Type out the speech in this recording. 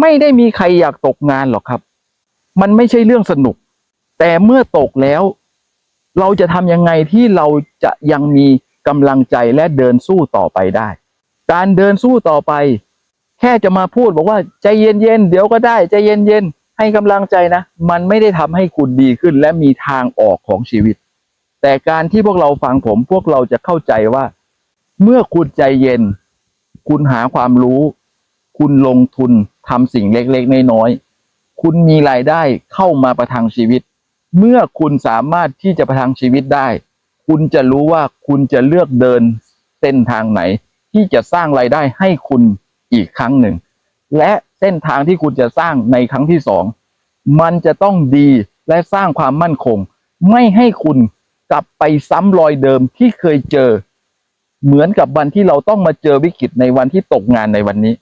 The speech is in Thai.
ไม่ได้มีใครอยากตกงานหรอกครับ มันไม่ใช่เรื่องสนุก แต่เมื่อตกแล้ว เราจะทำยังไงที่เราจะยังมีกำลังใจและเดินสู้ต่อไปได้ การเดินสู้ต่อไป แค่จะมาพูดบอกว่าใจเย็นๆเดี๋ยวก็ได้ใจเย็นๆให้กำลังใจนะ มันไม่ได้ทำให้คุณดีขึ้นและมีทางออกของชีวิต แต่การที่พวกเราฟังผมพวกเราจะเข้าใจว่า เมื่อคุณใจเย็น คุณหาความรู้ คุณลงทุนทำสิ่งเล็กๆน้อยๆคุณมีรายได้เข้ามาประทังชีวิต เมื่อคุณสามารถที่จะประทังชีวิตได้ คุณจะรู้ว่าคุณจะเลือกเดินเส้นทางไหน ที่จะสร้างรายได้ให้คุณอีกครั้งหนึ่ง และเส้นทางที่คุณจะสร้างในครั้งที่สองมันจะต้องดีและสร้างความมั่นคง ไม่ให้คุณกลับไปซ้ำรอยเดิมที่เคยเจอ เหมือนกับวันที่เราต้องมาเจอวิกฤตในวันที่ตกงานในวันนี้